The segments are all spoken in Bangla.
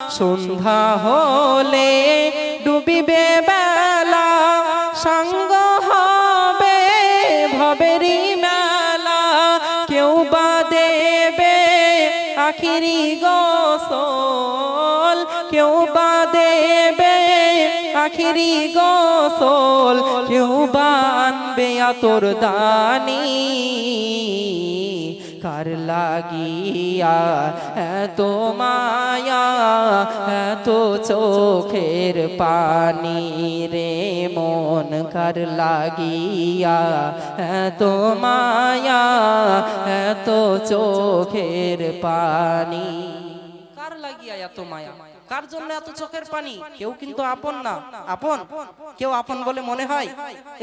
সন্ধ্যা হলে ডুবিবে বেলা, সঙ্গ হবে ভবেরি মেলা। কেউ বা দেবে আখিরি গোসল, কেউ বা দেবে আখিরি গোসল, কেউ বা আনবে আতর দানি। কার লাগিয়া, এত মায়া, এত চোখের পানি রে মন কার লাগিয়া, এত মায়া, এত চোখের পানি লাগিয়া এত মায়া। কার জন্য এত চোখের পানি? কেউ কিন্তু আপন না। আপন? কেউ আপন বলে মনে হয়,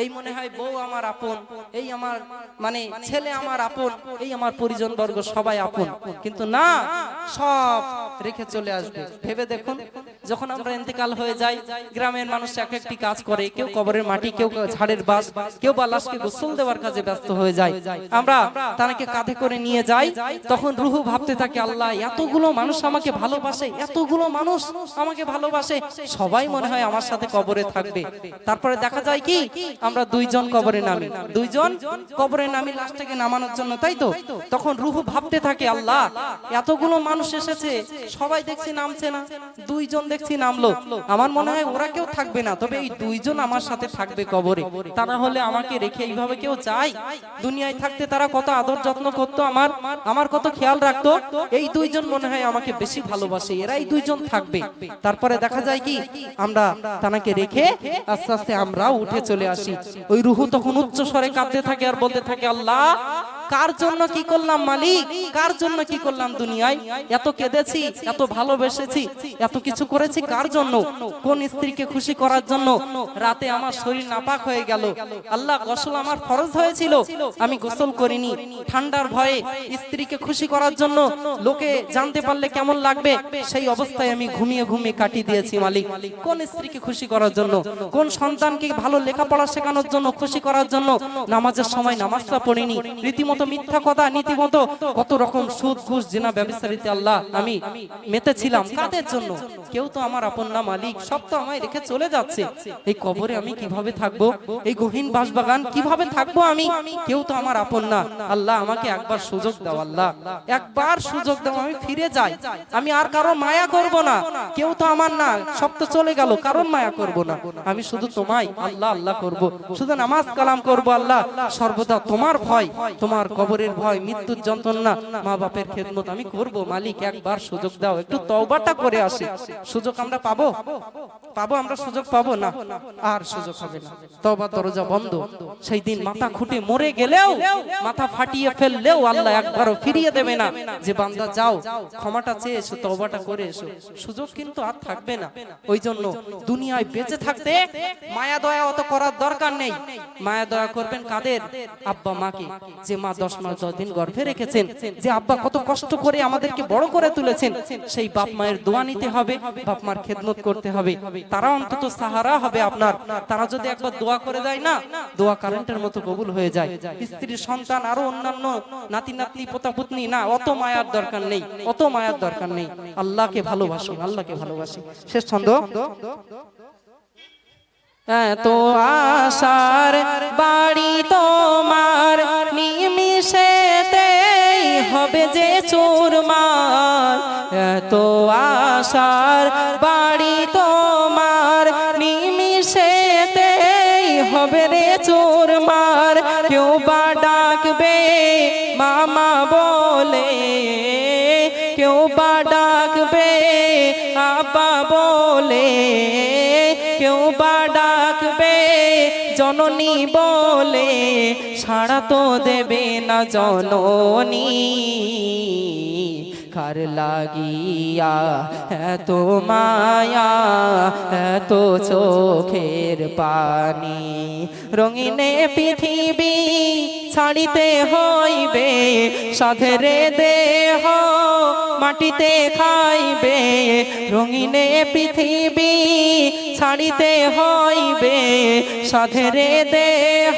এই মনে হয় বউ আমার আপন, এই আমার মানে ছেলে আমার আপন, এই আমার পরিজন বর্গ সবাই আপন। কিন্তু না, সব রেখে চলে আসবে। ভেবে দেখুন যখন আমরা ইন্তেকাল হয়ে যাই গ্রামের মানুষ এক একটি কাজ করে কেউ কবরের মাটি কেউ ঝাড়ের বাস কেউ বা লাশকে গোসল দেওয়ার কাজে ব্যস্ত হয়ে যায়। আমরা তাকে কাঁধে করে নিয়ে যাই তখন রুহু ভাবতে থাকে আল্লাহ এতগুলো মানুষ আমাকে ভালোবাসে এতগুলো মানুষ আমাকে ভালোবাসে সবাই মনে হয় আমার সাথে কবরে থাকবে। তারপরে দেখা যায় কি আমরা দুইজন কবরে নামি। দুইজন কবরে নামি লাশটাকে নামানোর জন্য তাই তো? তখন রুহু ভাবতে থাকে আল্লাহ এতগুলো মানুষ এসেছে সবাই দেখছি নামছে না দুইজন দেখছি নামলো। আমার মনে হয় ওরা কেউ থাকবে না, তবে এই দুইজন আমার সাথে থাকবে কবরে। তারা হলে আমাকে রেখে এইভাবে কেউ চাই দুনিয়ায় থাকতে তারা কত আদর যত্ন করতো আমার? আমার কত খেয়াল রাখতো? এই দুইজন মনে হয় আমাকে বেশি ভালোবাসে, এরাই দুইজন থাকবে। তারপরে দেখা যায় কি, আমরা তানাকে রেখে আস্তে আস্তে আমরা উঠে চলে আসি। ওই রুহু তখন উচ্চ স্বরে কাঁদতে থাকে আর বলতে থাকে, আল্লাহ কার জন্য কি করলাম মালিক? কার জন্য কি করলাম দুনিয়ায়? এত কেঁদেছি, এত ভালোবেসেছি, এত কিছু করেছি কার জন্য? কোন স্ত্রীকে খুশি করার জন্য? রাতে আমার শরীর নাপাক হয়ে গেল। আল্লাহ গোসল আমার ফরজ হয়েছিল। আমি গোসল করিনি। ঠান্ডার ভয়ে স্ত্রীকে খুশি করার জন্য লোকে জানতে পারলে কেমন লাগবে? সেই অবস্থায় আমি ঘুমিয়ে ঘুমিয়ে কাটিয়ে দিয়েছি, মালিক। কোন স্ত্রীকে খুশি করার জন্য? কোন সন্তানকে ভালো লেখাপড়া শেখানোর জন্য, খুশি করার জন্য? নামাজের সময় নামাজটা পড়িনি। রীতিমতো মিথ্যা কথা, নীতিমতো কত রকম সুদ, ঘুষ, জেনা ব্যবসারিতে আল্লাহ আমি মেতেছিলাম। কাদের জন্য? কেউ তো আমার আপন না মালিক, সব তো আমায় রেখে চলে যাচ্ছে। এই কবরে আমি কীভাবে থাকব? এই গহীন বাসবাগান কীভাবে থাকব আমি? কেউ তো আমার আপন না। আল্লাহ আমাকে একবার সুযোগ দাও, আল্লাহ। একবার সুযোগ দাও, আমি ফিরে যাই। আমি আর কারও মায়া করব না। কেউ তো আমার না, সব তো চলে গেল কারণ মায়া করব না। আমি শুধু তোমায় আল্লাহ আল্লাহ করব। শুধু নামাজ কালাম করব, আল্লাহ। সর্বদা তোমার ভয়, তোমার কবরের ভয়, মৃত্যুর যন্ত্রণা মা বাপের খেদমত আমি করব। মালিক, একবার সুযোগ দাও, একটু তওবাটা করে আসি। সুযোগ আমরা পাবো? পাবো, আমরা সুযোগ পাবো না? আর সুযোগ হবে না। তওবা দরজা বন্ধ। সেই দিন মাথা খুঁটে মরে গেলেও, মাথা ফাটিয়ে ফেললেও আল্লাহ একবারও ফিরিয়ে দেবে না। যে বান্দা যাও, ক্ষমাটা চেয়ে এসো, তওবাটা করে এসো। সুযোগ কিন্তু আর থাকবে না। ওই জন্য দুনিয়ায় বেঁচে থাকতে মায়া দয়া অত করার দরকার নেই। মায়া দয়া করবেন কাদের? আব্বা মাকে যে মা দশ মাস দশ দিন গর্ভে রেখেছেন যে আব্বা কত কষ্ট করে আমাদেরকে বড় করে তুলেছেন সেই বাপ মায়ের দোয়া নিতে হবে বাপ মার খেদমত করতে হবে। তারা অন্তত সাহারা হবে আপনার। তারা যদি একবার দোয়া করে দেয় না দোয়া কারেন্টের মতো কবুল হয়ে যায়। স্ত্রীর সন্তান আরও অন্যান্য নাতি নাতনি পোতা পুতনি না অত মায়ার দরকার নেই অত মায়ার দরকার নেই। আল্লাহকে ভালোবাসুন আল্লাহকে ভালোবাসি। শেষ ছন্দ। এত আশার এত আশার বাড়ি তোমার নিমিশেতেই হবে রে চুরমার কেউ বা ডাকবে, মামা বলে। কেউ বা ডাকবে, আপা বলে। কেউ বা ডাকবে, জননী বলে। সাড়া তো দেবে না জননী। কার লাগিয়া, এত মায়া, এত চোখের পানি। রঙিনে পৃথিবী ছাড়িতে হইবে, সাধেরে দেহ মাটিতে খাইবে। রঙিনে পৃথিবী ছাড়িতে হইবে, সাধেরে দেহ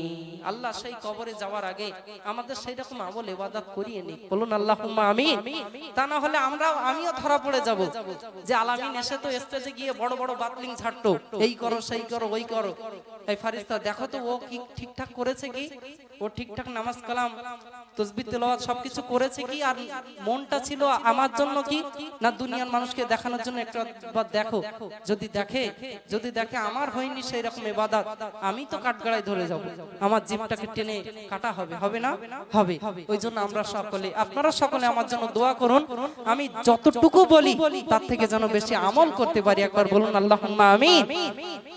আল্লাহ সেই কবরে যাওয়ার আগে আমাদের সেই রকম আমল, ইবাদত করিয়ে নি বলুন আল্লাহ আমিন। তা না হলে আমরা আমিও ধরা পড়ে যাব। যে আলামিন এসে তো স্টেজে গিয়ে বড় বড় বাতলিং ছাড়তো এই করো, সেই করো, ওই করো। এই ফারিস্তা, দেখো তো, ও কি ঠিকঠাক করেছে কি? ও ঠিকঠাক নামাজ কালাম। তসবির তেলাওয়াত সবকিছু করেছে কি? আর মনটা ছিল আমার জন্য কি? না দুনিয়ার মানুষকে দেখানোর জন্য একটা দেখো। যদি দেখে যদি দেখে আমার হয়নি সেই রকম আমি তো কাঠগড়ায় ধরে যাব। আমার জিভটাকে টেনে কাটা হবে হবে না? হবে। ওই জন্য আমরা সকলে, আপনারা সকলে আমার জন্য দোয়া করুন। আমি যতটুকু বলি, তার থেকে যেন বেশি আমল করতে পারি। একবার বলুন আল্লাহ আমিন।